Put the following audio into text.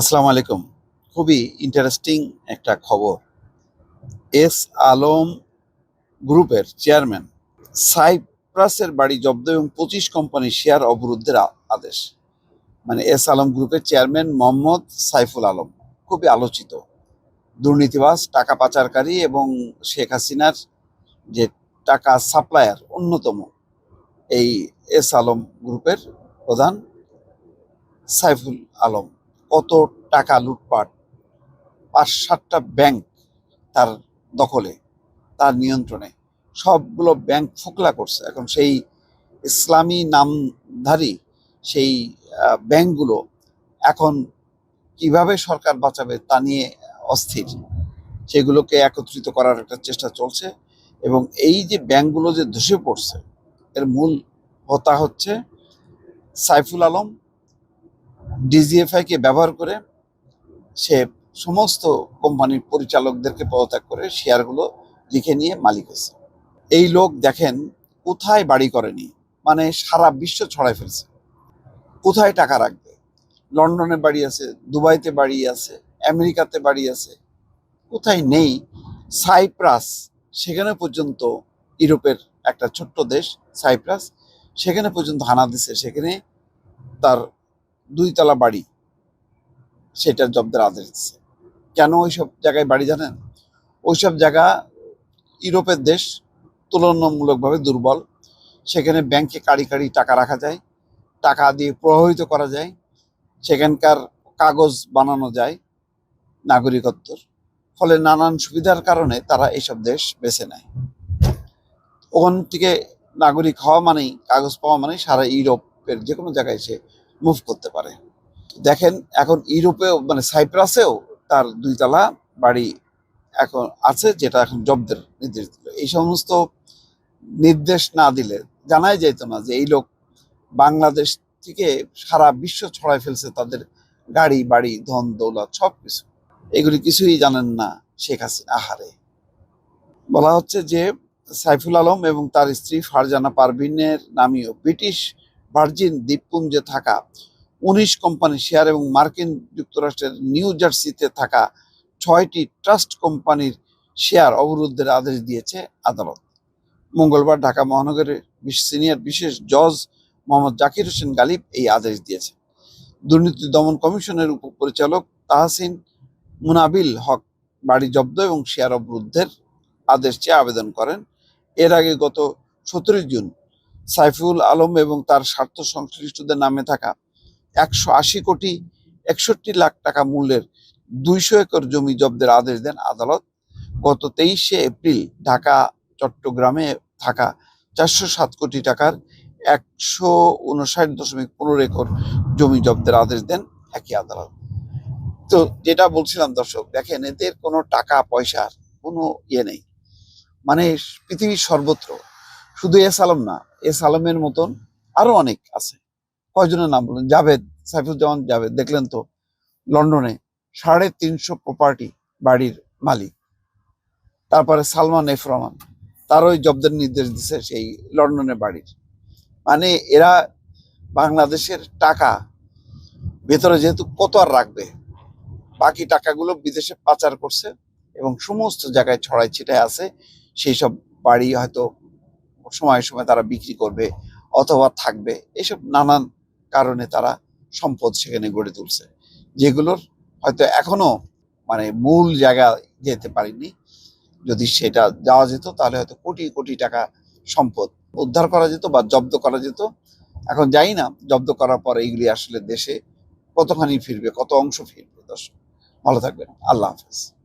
আসসালামু আলাইকুম। খুবই ইন্টারেস্টিং একটা খবর। এস আলম গ্রুপের চেয়ারম্যান সাইপ্রাসের বাড়ি জব্দ এবং পঁচিশ কোম্পানির শেয়ার অবরুদ্ধের আদেশ। মানে এস আলম গ্রুপের চেয়ারম্যান মোহাম্মদ সাইফুল আলম। খুবই আলোচিত। দুর্নীতিবাস টাকা পাচারকারী এবং শেখ হাসিনার যে টাকা সাপ্লায়ার অন্যতম এই এস আলম গ্রুপের প্রধান সাইফুল আলম। কত টাকা লুটপাট? পাঁচ, সাতটা ব্যাংক তার দখলে, তার নিয়ন্ত্রণে। সবগুলো ব্যাংক ফোকলা করছে। এখন সেই ইসলামী নামধারী সেই ব্যাংকগুলো এখন কীভাবে সরকার বাঁচাবে তা নিয়ে অস্থির। সেগুলোকে একত্রিত করার একটা চেষ্টা চলছে এবং এই যে ব্যাংকগুলো যে ধসে পড়ছে, এর মূল হতা হচ্ছে সাইফুল আলম ডিজিএফআই কে ব্যবহার করে সে সমস্ত কোম্পানির পরিচালকদেরকে পদত্যাগ করে শেয়ারগুলো লিখে নিয়ে মালিক হয়েছে। এই লোক দেখেন কোথায় বাড়ি করেনি মানে সারা বিশ্ব ছড়াই ফেলছে। কোথায় টাকা রাখবে? লন্ডনে বাড়ি আছে, দুবাইতে বাড়ি আছে, আমেরিকাতে বাড়ি আছে, কোথায় নেই? সাইপ্রাস, সেখানে পর্যন্ত ইউরোপের একটা ছোট্ট দেশ, সাইপ্রাস, সেখানে পর্যন্ত হানা দিছে, সেখানে তার দুইতলা বাড়ি সেটা জব্দের আদেশ দিচ্ছে কেন ওইসব জায়গায় বাড়ি জানেন? ওইসব জায়গা ইউরোপের দেশ তুলনামূলকভাবে দুর্বল। সেখানে ব্যাংকে কাড়ি কাড়ি টাকা রাখা যায়, টাকা দিয়ে প্রভাবিত করা যায়, সেখানকার কাগজ বানানো যায় নাগরিকত্বর। ফলে নানান সুবিধার কারণে তারা এইসব দেশ বেছে নেয়। ওখান থেকে নাগরিক হওয়া মানেই, কাগজ পাওয়া মানেই সারা ইউরোপের যে কোনো জায়গায় সে মুভ করতে পারে। দেখেন, এখন ইউরোপেও মানে সাইপ্রাসেও তার দুইতলা বাড়ি এখন আছে, যেটা এখন জব্দের নির্দেশ দিল। এই সমস্ত নির্দেশ না দিলে জানাই যেত না যে এই লোক বাংলাদেশ থেকে সারা বিশ্ব ছড়ায় ফেলছে তাদের গাড়ি, বাড়ি, ধন, দৌলত, সব কিছু। এগুলি কিছুই জানেন না শেখ হাসিনা। আহারে। বলা হচ্ছে যে সাইফুল আলম এবং তার স্ত্রী ফারজানা পারভিনের নামীয় ব্রিটিশ ভার্জিন দ্বীপপুঞ্জে থাকা, উনিশ কোম্পানি শেয়ার এবং মার্কিন যুক্তরাষ্ট্রের নিউ জার্সিতে থাকা ছয়টি ট্রাস্ট কোম্পানির শেয়ার অবরুদ্ধের আদেশ দিয়েছে আদালত। মঙ্গলবার ঢাকা মহানগরের সিনিয়র বিশেষ জজ মোহাম্মদ জাকির হোসেন গালিব এই আদেশ দিয়েছে। দুর্নীতি দমন কমিশনের উপপরিচালক তাহসিন মুনাবিল হক বাড়ি জব্দ এবং শেয়ার অবরুদ্ধের আদেশ চেয়ে আবেদন করেন। এর আগে গত সতেরোই জুন সাইফুল আলম এবং তার স্বার্থ সংশ্লিষ্টদের নামে থাকা একশো আশি কোটি একষট্টি লাখ টাকা মূল্যের দুইশো একর জমি জব্দের আদেশ দেন আদালত। গত তেইশে এপ্রিল ঢাকা, চট্টগ্রামে থাকা চারশো সাত কোটি টাকার একশো উনষাট দশমিক পনেরো একর জমি জব্দের আদেশ দেন একই আদালত। তো যেটা বলছিলাম দর্শক, দেখেন এদের কোনো টাকা পয়সার কোনো ইয়ে নেই। মানে পৃথিবীর সর্বত্র শুধু এস আলম না এস আলমের মতন আরও অনেক আছে। কয়জনের নাম বলুন? জাভেদ, সাইফুজ্জামান জাভেদ, দেখলেন তো, লন্ডনে সাড়ে তিনশো প্রপার্টি বাড়ির মালিক। তারপরে সালমান এফ রহমান তার ওই জব্দের নির্দেশ দিছে সেই লন্ডনে বাড়ির। মানে এরা বাংলাদেশের টাকা, ভেতরে যেহেতু কত আর রাখবে, বাকি টাকাগুলো বিদেশে পাচার করছে এবং সমস্ত জায়গায় ছড়াই ছিটায় আছে, সেই সব বাড়ি হয়তো সময় সময় তারা বিক্রি করবে অথবা থাকবে, এসব নানান কারণে তারা সম্পদ সেখানে গড়ে তুলছে। যেগুলোর হয়তো এখনও মানে মূল জায়গা যেতে পারেনি। যদি সেটা যাওয়া যেত তাহলে হয়তো কোটি কোটি টাকা সম্পদ উদ্ধার করা যেত বা জব্দ করা যেত। এখন যাই না, জব্দ করার পরে এইগুলি আসলে দেশে কতখানি ফিরবে, কত অংশ ফিরবে দর্শক? ভালো থাকবেন। আল্লাহ হাফেজ।